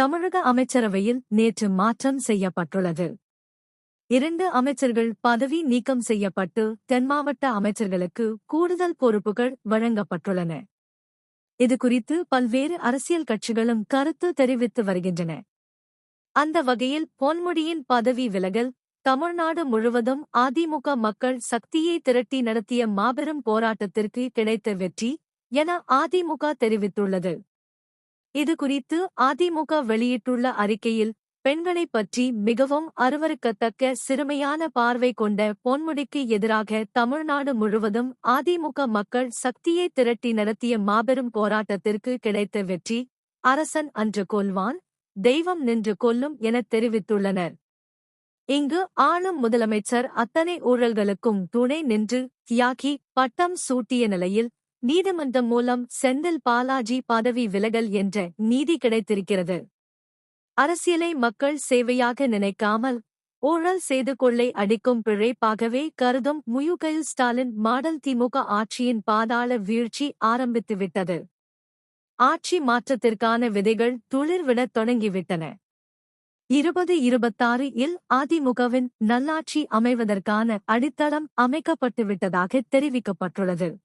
தமிழக அமைச்சரவையில் நேற்று மாற்றம் செய்யப்பட்டுள்ளது. இரண்டு அமைச்சர்கள் பதவி நீக்கம் செய்யப்பட்டு தென்மாவட்ட அமைச்சர்களுக்கு கூடுதல் பொறுப்புகள் வழங்கப்பட்டுள்ளன. இதுகுறித்து பல்வேறு அரசியல் கட்சிகளும் கருத்து தெரிவித்து வருகின்றன. அந்த வகையில் பொன்முடியின் பதவி விலகல் தமிழ்நாடு முழுவதும் அதிமுக மக்கள் சக்தியை திரட்டி நடத்திய மாபெரும் போராட்டத்திற்கு கிடைத்த வெற்றி என அதிமுக தெரிவித்துள்ளது. இதுகுறித்து அதிமுக வெளியிட்டுள்ள அறிக்கையில் பெண்களைப் பற்றி மிகவும் அருவருக்கத்தக்க சிறுமையான பார்வை கொண்ட பொன்முடிக்கு எதிராக தமிழ்நாடு முழுவதும் அதிமுக மக்கள் சக்தியை திரட்டி நடத்திய மாபெரும் போராட்டத்திற்கு கிடைத்த வெற்றி அரசன் அன்று கொல்வான் தெய்வம் நின்று கொல்லும் எனத் தெரிவித்துள்ளனர். இங்கு ஆளும் முதலமைச்சர் அத்தனை ஊழல்களுக்கும் துணை நின்று தியாகி பட்டம் சூட்டிய நிலையில் நீதிமன்றம் மூலம் செந்தில் பாலாஜி பதவி விலகல் என்ற நீதி கிடைத்திருக்கிறது. அரசியலை மக்கள் சேவையாக நினைக்காமல் ஊழல் செய்து கொள்ளை அடிக்கும் பிழைப்பாகவே கருதும் முயுகையில் ஸ்டாலின் மாடல் திமுக ஆட்சியின் பாதாள வீழ்ச்சி ஆரம்பித்துவிட்டது. ஆட்சி மாற்றத்திற்கான விதைகள் துளிர்விடத் தொடங்கிவிட்டன. இருபது இருபத்தாறு இல் அதிமுகவின் நல்லாட்சி அமைவதற்கான அடித்தளம் அமைக்கப்பட்டுவிட்டதாக தெரிவிக்கப்பட்டுள்ளது.